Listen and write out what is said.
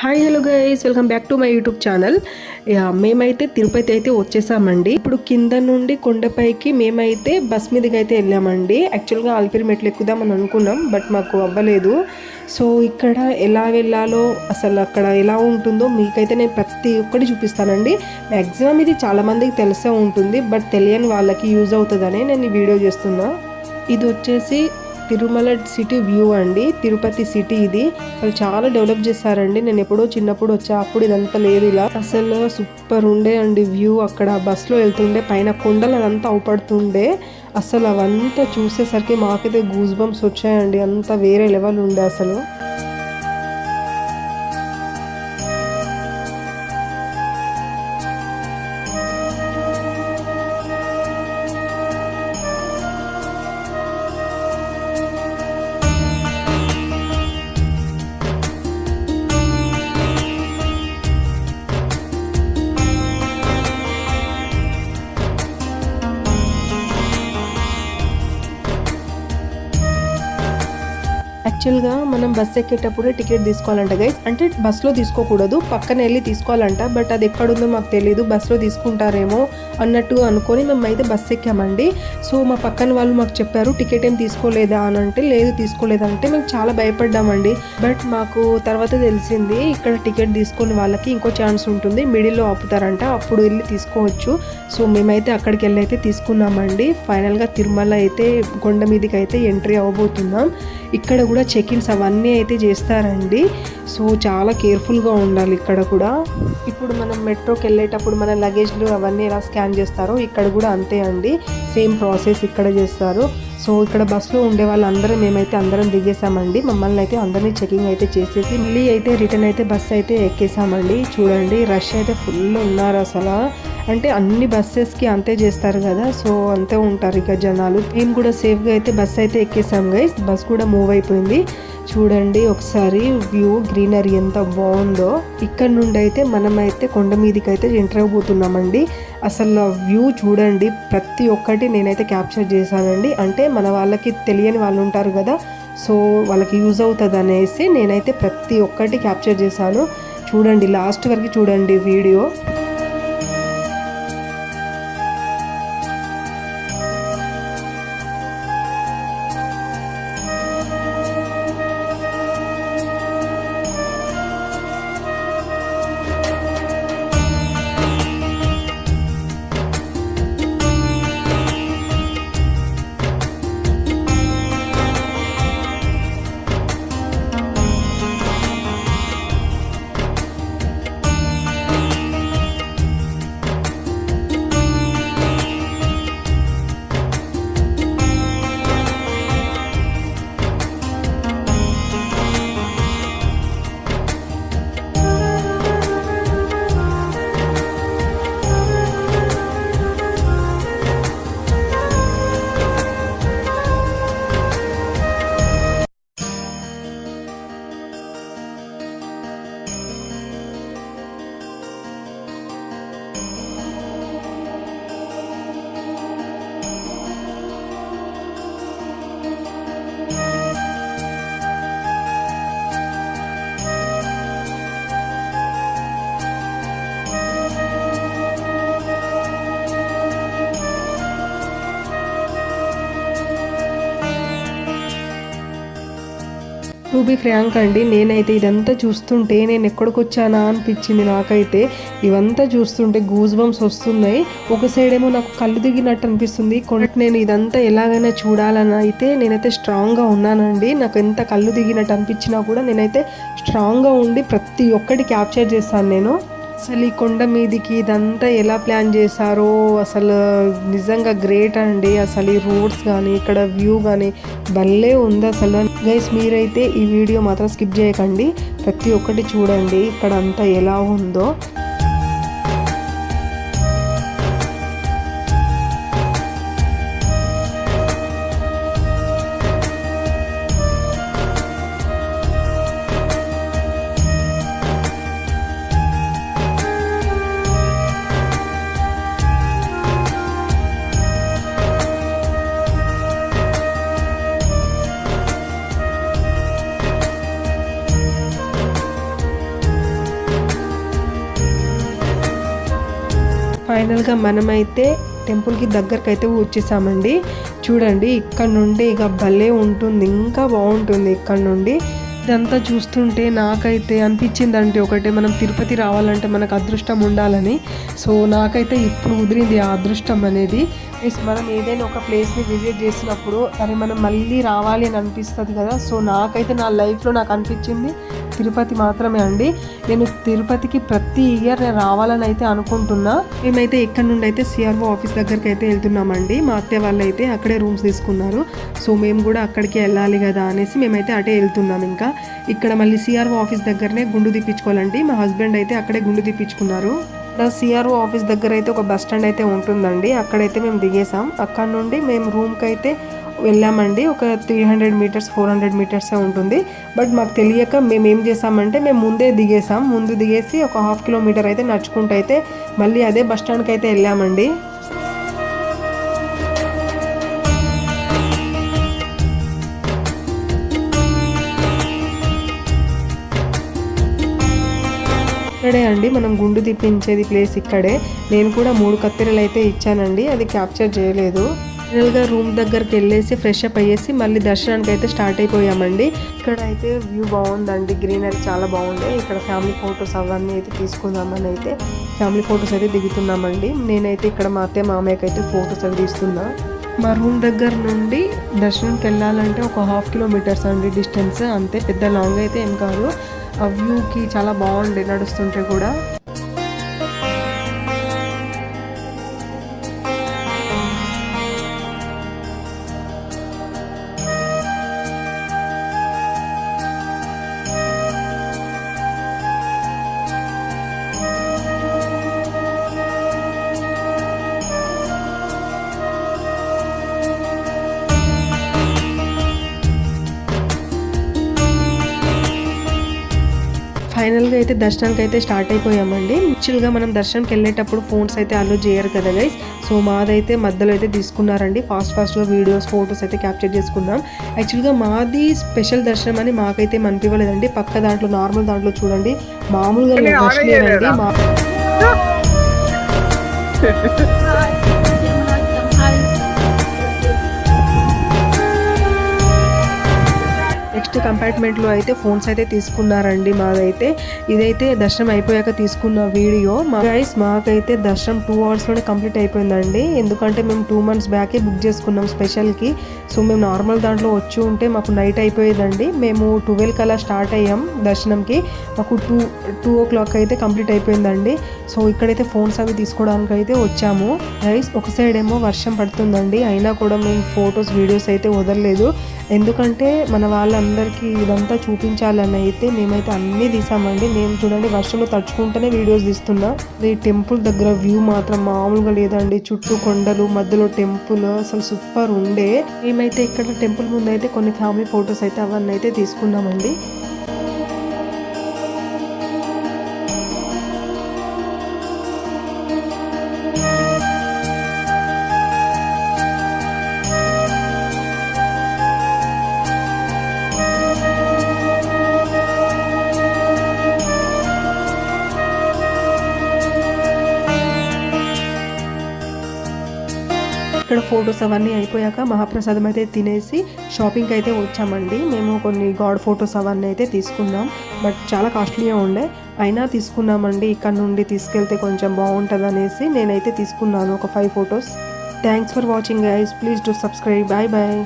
Hi hello guys welcome back to my YouTube channel మేమైతే తిరుపతి అయితే వచ్చేసామండి. ఇప్పుడు కింద నుండి కొండపైకి మేమైతే బస్ మీదకి అయితే వెళ్ళామండి. యాక్చువల్గా ఆల్పిరి మెట్లు ఎక్కుదామని అనుకున్నాం బట్ మాకు అవ్వలేదు. సో ఇక్కడ ఎలా వెళ్ళాలో అసలు అక్కడ ఎలా ఉంటుందో మీకైతే నేను ప్రతి ఒక్కటి చూపిస్తానండి. మ్యాక్సిమం ఇది చాలామందికి తెలిసే ఉంటుంది బట్ తెలియని వాళ్ళకి యూజ్ అవుతుందని నేను ఈ వీడియో చేస్తున్నా. ఇది వచ్చేసి తిరుమల సిటీ వ్యూ అండి. తిరుపతి సిటీ ఇది. వాళ్ళు చాలా డెవలప్ చేశారండి. నేను ఎప్పుడో చిన్నప్పుడు వచ్చా అప్పుడు ఇదంతా లేదు ఇలా. అసలు సూపర్ ఉండే అండి వ్యూ అక్కడ. బస్సులో వెళ్తుండే పైన కొండలు అదంతా అవుపడుతుండే. అసలు అవంతా చూసేసరికి మాకైతే గూస్ బంప్స్ వచ్చాయండి. అంత వేరే లెవెల్ ఉండే అసలు. యాక్చువల్గా మనం బస్ ఎక్కేటప్పుడే టికెట్ తీసుకోవాలంట గైస్ అంటే బస్సులో తీసుకోకూడదు పక్కన వెళ్ళి తీసుకోవాలంట. బట్ అది ఎక్కడుందో మాకు తెలియదు బస్సులో తీసుకుంటారేమో అన్నట్టు అనుకొని మేమైతే బస్ ఎక్కామండి. సో మా పక్కన వాళ్ళు మాకు చెప్పారు టికెట్ ఏం తీసుకోలేదా? అని అంటే లేదు తీసుకోలేదంటే మేము చాలా భయపడ్డామండి. బట్ మాకు తర్వాత తెలిసింది ఇక్కడ టికెట్ తీసుకుని వాళ్ళకి ఇంకో ఛాన్స్ ఉంటుంది మిడిల్లో ఆపుతారంట అప్పుడు వెళ్ళి తీసుకోవచ్చు. సో మేమైతే అక్కడికి వెళ్ళి అయితే తీసుకున్నామండి. ఫైనల్గా తిరుమల అయితే కొండ మీదకి అయితే ఎంట్రీ అవ్వబోతున్నాం. ఇక్కడ కూడా చెకింగ్స్ అవన్నీ అయితే చేస్తారండి. సో చాలా కేర్ఫుల్గా ఉండాలి ఇక్కడ కూడా. ఇప్పుడు మనం మెట్రోకి వెళ్ళేటప్పుడు మన లగేజ్లు అవన్నీ ఎలా స్కాన్ చేస్తారో ఇక్కడ కూడా అంతే అండి. సేమ్ ప్రాసెస్ ఇక్కడ చేస్తారు. సో ఇక్కడ బస్సులో ఉండే వాళ్ళందరం మేమైతే అందరం దిగేసామండి మమ్మల్ని అయితే అందరినీ చెకింగ్ అయితే చేసేసి మళ్ళీ అయితే రిటర్న్ అయితే బస్ అయితే ఎక్కేసామండి చూడండి రష్ అయితే ఫుల్ ఉన్నారు అసలు. అంటే అన్ని బస్సెస్కి అంతే చేస్తారు కదా సో అంతే ఉంటారు ఇక జనాలు. మేము కూడా సేఫ్గా అయితే బస్ అయితే ఎక్కేసాం గైస్ బస్ కూడా మూవ్ అయిపోయింది. చూడండి ఒకసారి వ్యూ గ్రీనరీ ఎంత బాగుందో. ఇక్కడ నుండి అయితే మనమైతే కొండ మీదకి అయితే ఎంటర్ అయిపోతున్నామండి అసలు వ్యూ చూడండి ప్రతి ఒక్కటి నేనైతే క్యాప్చర్ చేశానండి. అంటే మన వాళ్ళకి తెలియని వాళ్ళు ఉంటారు కదా సో వాళ్ళకి యూజ్ అవుతుంది అనేసి నేనైతే ప్రతి ఒక్కటి క్యాప్చర్ చేశాను. చూడండి లాస్ట్ వరకు చూడండి వీడియో. టు బి ఫ్రాంక్ అండి. నేనైతే ఇదంతా చూస్తుంటే నేను ఎక్కడికి వచ్చానా అనిపించింది నాకైతే. ఇవంతా చూస్తుంటే గూజ్ బంప్స్ వస్తున్నాయి. ఒక సైడ్ ఏమో నాకు కళ్ళు దిగినట్టు అనిపిస్తుంది. కొనట్ నేను ఇదంతా ఎలాగైనా చూడాలని అయితే నేనైతే స్ట్రాంగ్గా ఉన్నానండి. నాకు ఎంత కళ్ళు దిగినట్టు అనిపించినా కూడా నేనైతే స్ట్రాంగ్గా ఉండి ప్రతి ఒక్కటి క్యాప్చర్ చేస్తాను నేను. అసలు ఈ కొండ మీదికి ఇదంతా ఎలా ప్లాన్ చేశారో అసలు నిజంగా గ్రేట్ అండి. అసలు ఈ రోడ్స్ కానీ ఇక్కడ వ్యూ కానీ భలే ఉంది అసలు. గైస్ మీరైతే ఈ వీడియో మాత్రం స్కిప్ చేయకండి. ప్రతి ఒక్కటి చూడండి. ఇక్కడ అంతా ఎలా ఉందో. ఫైనల్గా మనమైతే టెంపుల్కి దగ్గరకు అయితే వచ్చేసామండి. చూడండి ఇక్కడ నుండి ఇక భలే ఉంటుంది. ఇంకా బాగుంటుంది ఇక్కడ నుండి. ఇదంతా చూస్తుంటే నాకైతే అనిపించిందంటే ఒకటే మనం తిరుపతి రావాలంటే మనకు అదృష్టం ఉండాలని. సో నాకైతే ఇప్పుడు కుదిరింది ఆ అదృష్టం అనేది. ప్లస్ మనం ఏదైనా ఒక ప్లేస్ని విజిట్ చేసినప్పుడు అరే మనం మళ్ళీ రావాలి అని అనిపిస్తుంది కదా. సో నాకైతే నా లైఫ్లో నాకు అనిపించింది. తిరుపతి మాత్రమే అండి. నేను తిరుపతికి ప్రతి ఇయర్ నేను రావాలని అయితే అనుకుంటున్నా. మేమైతే ఇక్కడ నుండి అయితే సిఆర్ఓ ఆఫీస్ దగ్గరికి అయితే వెళ్తున్నామండి. మా అత్తయ్య వాళ్ళు అయితే అక్కడే రూమ్స్ తీసుకున్నారు. సో మేము కూడా అక్కడికి వెళ్ళాలి కదా అనేసి మేమైతే అటే వెళ్తున్నాం ఇంకా. ఇక్కడ మళ్ళీ సిఆర్ఓ ఆఫీస్ దగ్గరనే గుండు తీపించుకోవాలండి మా హస్బెండ్ అయితే అక్కడే గుండు తిప్పించుకున్నారు ఇక్కడ సిఆర్ఓ ఆఫీస్ దగ్గర అయితే ఒక బస్ స్టాండ్ అయితే ఉంటుందండి. అక్కడైతే మేము దిగేసాం అక్కడ నుండి మేము రూమ్కి అయితే వెళ్ళామండి. ఒక three hundred metres four hundred మీటర్సే ఉంటుంది. బట్ మాకు తెలియక మేము ఏం చేసామంటే మేము ముందే దిగేసాం ముందు దిగేసి ఒక హాఫ్ కిలోమీటర్ అయితే నడుచుకుంటూ అయితే మళ్ళీ అదే బస్ స్టాండ్కి అయితే వెళ్ళామండి. ఇక్కడే అండి మనం గుండు తిప్పించేది ప్లేస్ ఇక్కడే. నేను కూడా మూడు కత్తెరలు అయితే ఇచ్చానండి. అది క్యాప్చర్ చేయలేదు. ఫైనల్గా రూమ్ దగ్గరికి వెళ్ళేసి ఫ్రెష్ అప్ అయ్యేసి మళ్ళీ దర్శనానికి అయితే స్టార్ట్ అయిపోయామండి. ఇక్కడ అయితే వ్యూ బాగుందండి గ్రీనరీ చాలా బాగుంది. ఇక్కడ ఫ్యామిలీ ఫొటోస్ అవన్నీ అయితే తీసుకుందామని అయితే ఫ్యామిలీ ఫొటోస్ అయితే దిగుతున్నామండి. నేనైతే ఇక్కడ మా అత్తయ్య మామయ్యకి అయితే ఫొటోస్ అవి తీస్తున్నా. మా రూమ్ దగ్గర నుండి దర్శనంకి వెళ్ళాలంటే ఒక హాఫ్ కిలోమీటర్స్ అండి డిస్టెన్స్ అంతే. పెద్ద లాంగ్ అయితే ఏం కాదు. ఆ వ్యూకి చాలా బాగుండే నడుస్తుంటే కూడా. ఫైనల్గా అయితే దర్శనానికి అయితే స్టార్ట్ అయిపోయామండి. యాక్చువల్గా మనం దర్శనంకి వెళ్ళేటప్పుడు ఫోన్స్ అయితే అలో చేయరు కదా గైస్ సో మాదైతే మధ్యలో అయితే తీసుకున్నారండి. ఫాస్ట్ ఫాస్ట్గా వీడియోస్ ఫొటోస్ అయితే క్యాప్చర్ చేసుకున్నాం. యాక్చువల్గా మాది స్పెషల్ దర్శనం అని మాకైతే మనిపివ్వలేదండి పక్క దాంట్లో నార్మల్ దాంట్లో చూడండి. మామూలుగా రష్ లేదండి మా నెక్స్ట్ కంపార్ట్మెంట్లో అయితే ఫోన్స్ అయితే తీసుకున్నారండి మాదైతే. ఇదైతే దర్శనం అయిపోయాక తీసుకున్న వీడియో. మా గైస్ మాకైతే దర్శనం టూ అవర్స్లోనే కంప్లీట్ అయిపోయిందండి. ఎందుకంటే మేము టూ మంత్స్ బ్యాకే బుక్ చేసుకున్నాం స్పెషల్కి. సో మేము నార్మల్ దాంట్లో వచ్చి ఉంటే మాకు నైట్ అయిపోయేదండి. మేము ట్వెల్వ్ కల్లా స్టార్ట్ అయ్యాం దర్శనంకి. మాకు టూ టూ ఓ క్లాక్ అయితే కంప్లీట్ అయిపోయిందండి. సో ఇక్కడైతే ఫోన్స్ అవి తీసుకోవడానికి అయితే వచ్చాము. గైస్ ఒక సైడ్ ఏమో వర్షం పడుతుందండి. అయినా కూడా మేము ఫొటోస్ వీడియోస్ అయితే వదలలేదు. ఎందుకంటే మన అందరికీ ఇదంతా చూపించాలని అయితే మేమైతే అన్నీ తీసామండి. మేము చూడండి వర్షంలో తడుచుకుంటూనే వీడియోస్ తీస్తున్నా. ఈ టెంపుల్ దగ్గర వ్యూ మాత్రం మామూలుగా లేదండి. చుట్టూ కొండలు మధ్యలో టెంపుల్ అసలు సూపర్ ఉండే. మేమైతే ఇక్కడ టెంపుల్ ముందు అయితే కొన్ని ఫ్యామిలీ ఫొటోస్ అయితే అవన్నీ అయితే తీసుకున్నామండి. ఇక్కడ ఫొటోస్ అవన్నీ అయిపోయాక మహాప్రసాదం అయితే తినేసి షాపింగ్కి అయితే వచ్చామండి. మేము కొన్ని గాడ్ ఫొటోస్ అవన్నీ అయితే తీసుకున్నాం. బట్ చాలా కాస్ట్లీగా ఉండే. అయినా తీసుకున్నామండి. ఇక్కడ నుండి తీసుకెళ్తే కొంచెం బాగుంటుంది అనేసి నేనైతే తీసుకున్నాను ఒక five photos. Thanks for watching guys. Please do subscribe. Bye bye.